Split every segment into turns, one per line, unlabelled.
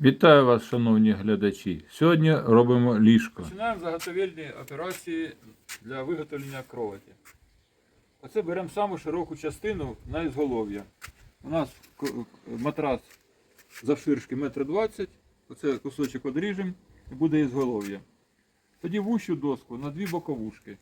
Вітаю вас, шановні глядачі. Сьогодні робимо ліжко.
Починаємо заготовельні операції для виготовлення кроваті. Оце беремо саму широку частину на ізголов'я. У нас матрас завширшки 1,20 м, оце кусочок одріжемо і буде ізголов'я. Тоді вущу доску на дві боковушки.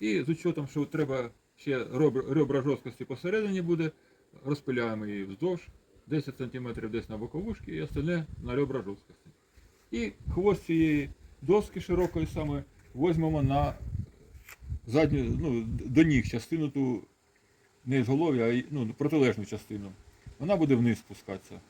І з учетом, що треба ще ребра жорсткості посередині буде, розпиляємо її вздовж 10 см десь на боковушки і остальне на ребра жорсткості. І хвост цієї доски широкої саме візьмемо на задню, ну, до ніг частину ту не ізголов'я, а й- ну, протилежну частину. Вона буде вниз спускатися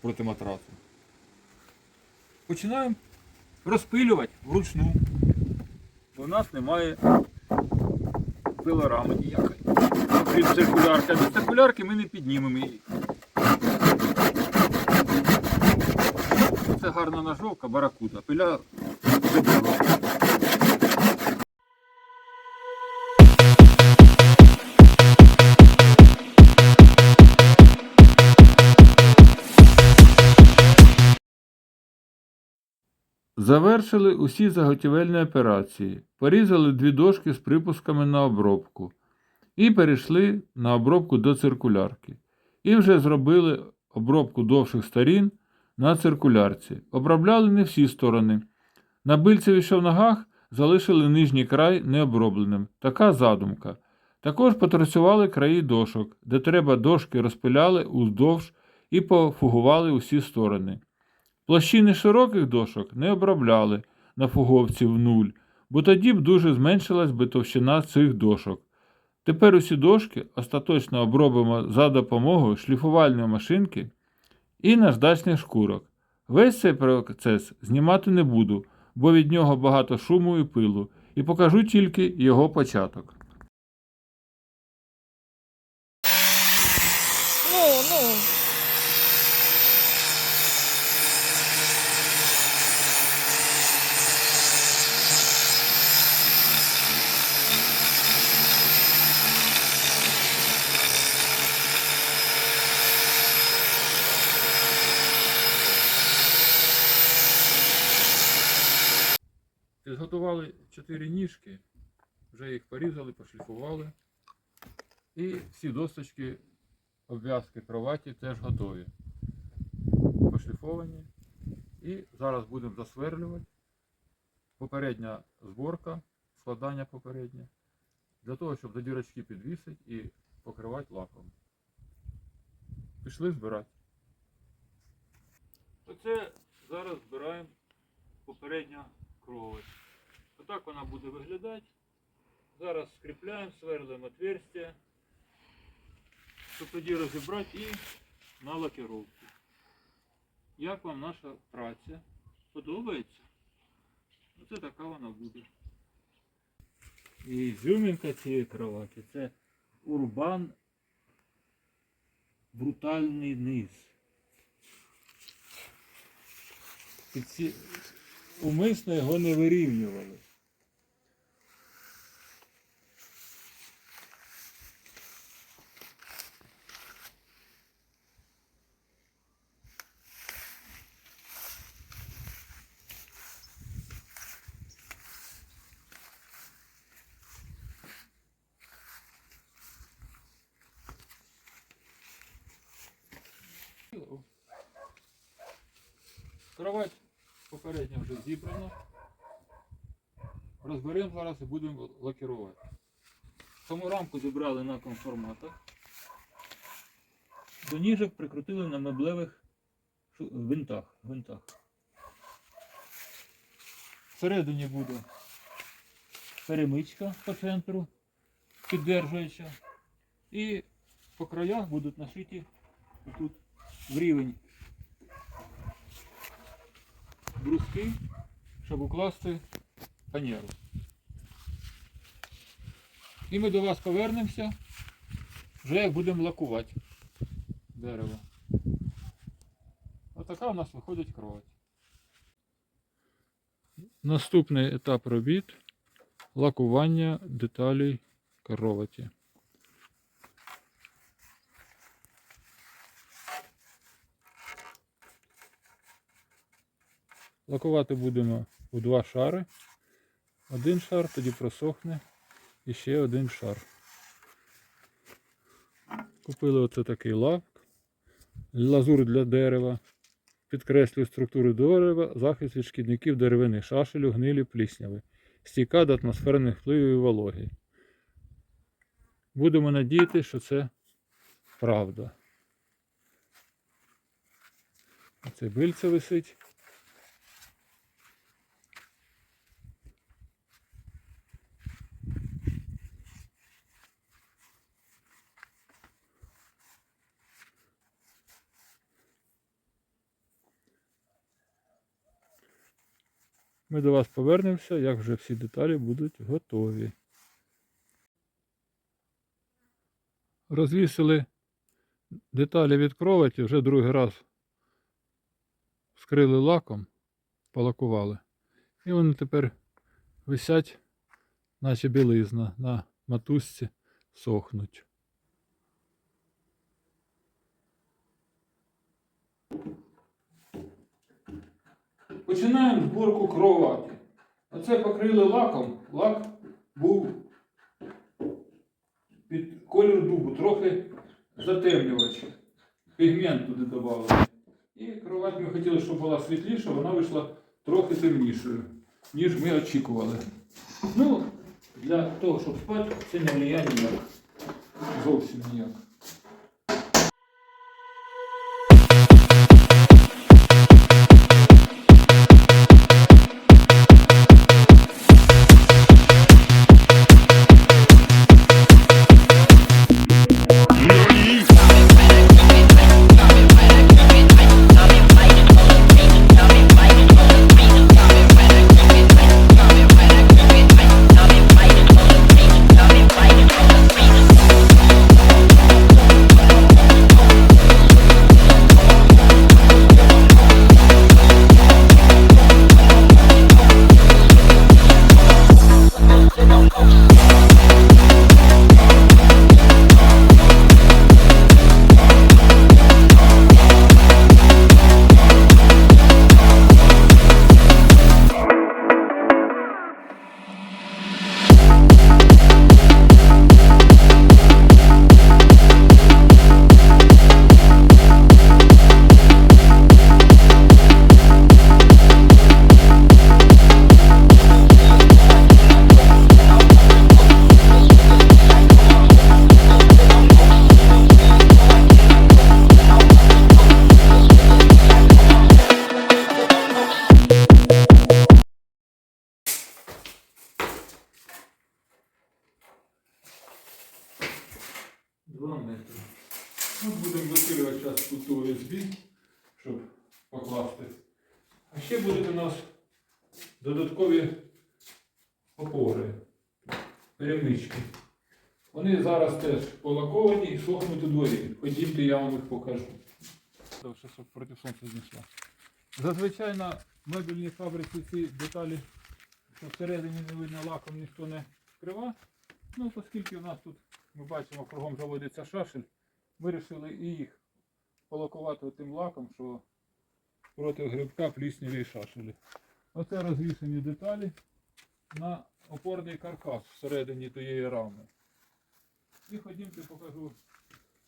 проти матрасу. Починаємо розпилювати вручну. В нас немає пилорами ніякої. Окрім циркулярки. А без циркулярки ми не піднімемо її. Це гарна ножовка, баракуда. Пиля.
Завершили усі заготівельні операції, порізали дві дошки з припусками на обробку і перейшли на обробку до циркулярки. І вже зробили обробку довших сторін на циркулярці. Обробляли не всі сторони. На бильцеві що в ногах залишили нижній край необробленим. Така задумка. Також потрацювали краї дошок, де треба дошки розпиляли уздовж і пофугували усі сторони. Площини широких дошок не обробляли на фуговці в нуль, бо тоді б дуже зменшилась би товщина цих дошок. Тепер усі дошки остаточно обробимо за допомогою шліфувальної машинки і наждачних шкурок. Весь цей процес знімати не буду, бо від нього багато шуму і пилу, і покажу тільки його початок.
Ну, ну.
Підготували чотири ніжки, вже їх порізали, пошліфували. І всі досточки обв'язки кроваті теж готові. Пошліфовані. І зараз будемо засверлювати. Попередня зборка, складання попереднє. Для того, щоб до дірочки підвісити і покривати лаком. Пішли збирати. Оце зараз збираємо попередня кровать. Отак вона буде виглядати. Зараз скріпляємо, сверлимо отверстия, щоб тоді розібрати і на лакіровку. Як вам наша праця? Подобається? Оце така вона буде. І зюмінка цієї кроваті це урбан брутальний низ. Ці... Умисно його не вирівнювали. Кровать попередньо вже зібрана. Розберемо зараз і будемо лакірувати. Саму рамку зібрали на конформатах. До ніжок прикрутили на меблевих винтах. винтах. Всередині буде перемичка по центру, піддержуюча. І по краях будуть нашиті тут в рівень бруски, щоб укласти фанеру. І ми до вас повернемося, вже як будемо лакувати дерево. Отака у нас виходить кровать. Наступний етап робіт лакування деталей кроваті. Лакувати будемо у два шари. Один шар, тоді просохне. І ще один шар. Купили оце такий лак. Лазур для дерева. Підкреслює структуру дерева, захист від шкідників деревини, шашелю, гнилі, плісняви. Стійка до атмосферних впливів і вологи. Будемо надіяти, що це правда. Оце бильце висить. Ми до вас повернемося, як вже всі деталі будуть готові. Розвісили деталі від кроваті, вже другий раз скрили лаком, полакували. І вони тепер висять, наче білизна, на матузці сохнуть. Починаємо зборку кроваті. Оце покрили лаком. Лак був під колір дубу, трохи затемнювач. Пігмент туди додали. І кровать ми хотіли, щоб була світліша, вона вийшла трохи темнішою, ніж ми очікували. Ну, для того, щоб спати, це не впливає ніяк. Зовсім ніяк. Покласти. А ще будуть у нас додаткові опори, перемички. Вони зараз теж полаковані і сохнуть у дворі. Ходімте, я вам їх покажу. Проти сонця знесла. Зазвичай на мебельній фабриці ці деталі, що всередині не видно лаком, ніхто не вкрива. Ну, оскільки у нас тут ми бачимо, кругом заводиться шашель, вирішили і їх полакувати тим лаком, що проти грибка плісняві шашелі. Оце розвішені деталі на опорний каркас всередині тієї рами. І ходімте, покажу,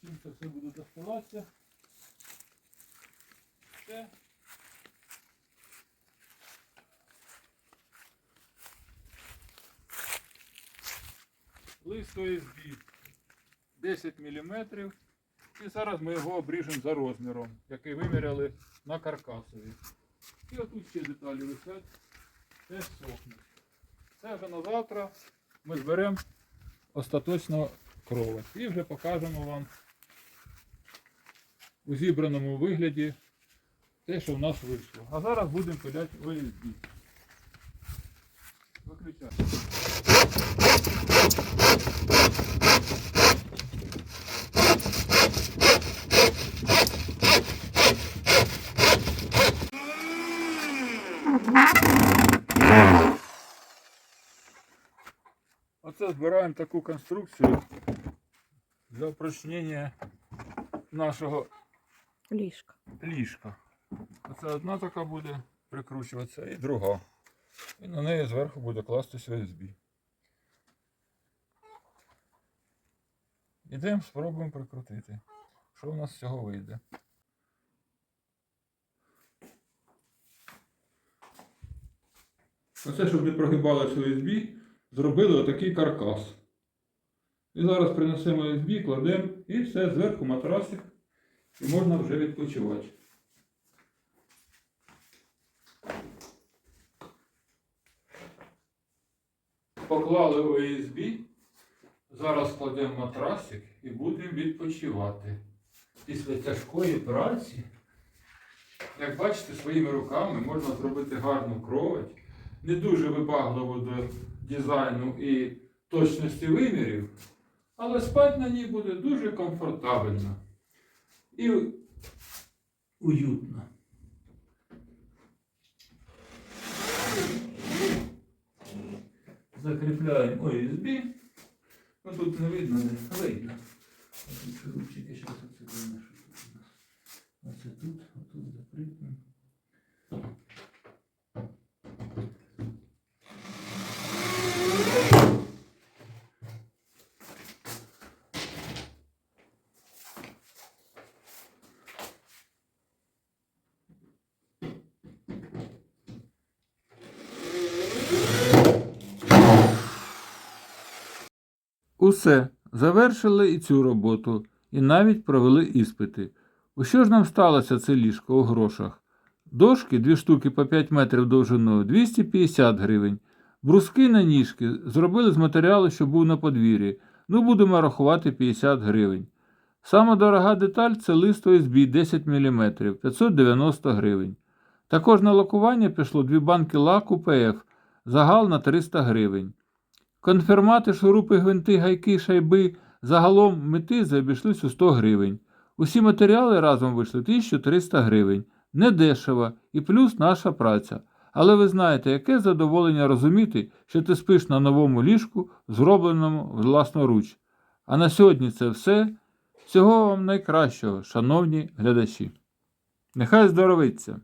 чим це все буде доставатися. Це лист ОСБ 10 мм. І зараз ми його обріжемо за розміром, який виміряли на каркасові. І отут ще деталі висять, теж сохнуть. Це вже на завтра ми зберемо остаточно кровать. І вже покажемо вам у зібраному вигляді те, що в нас вийшло. А зараз будемо пиляти ОСБ. Виключай. Оце збираємо таку конструкцію для упрочнення нашого
Ліжка.
ліжка. Оце одна така буде
прикручуватися, і друга. І на неї зверху буде кластись USB. Ідемо, спробуємо прикрутити. Що в нас з цього вийде? Оце, щоб не прогибалося USB, зробили отакий каркас. І зараз принесемо USB, кладемо і все, зверху матрасик, і можна вже відпочивати. Поклали USB, зараз кладемо матрасик і будемо відпочивати. Після тяжкої праці, як бачите, своїми руками можна зробити гарну кровать, не дуже вибагливо до дизайну і точності вимірів, але спати на ній буде дуже комфортабельно і уютно. Закріпляємо OSB. Ну тут не видно, не видно. Тут шурупчики, зараз оце видно, що тут у нас. Оце тут, отут закріпимо.
Усе, завершили і цю роботу, і навіть провели іспити. У що ж нам сталося це ліжко у грошах? Дошки, дві штуки по 5 метрів довжиною, 250 гривень. Бруски на ніжки зробили з матеріалу, що був на подвір'ї. Ну, будемо рахувати 50 гривень. Сама дорога деталь це лист ОСБ 10 мм 590 гривень. Також на лакування пішло дві банки лаку ПФ, загал на 300 гривень. Конфермати, шурупи, гвинти, гайки, шайби загалом мети обійшлись у 100 гривень. Усі матеріали разом вийшли 1300 гривень. Недешево і плюс наша праця. Але ви знаєте, яке задоволення розуміти, що ти спиш на новому ліжку, зробленому власноруч. А на сьогодні це все. Всього вам найкращого, шановні глядачі. Нехай здоровиться!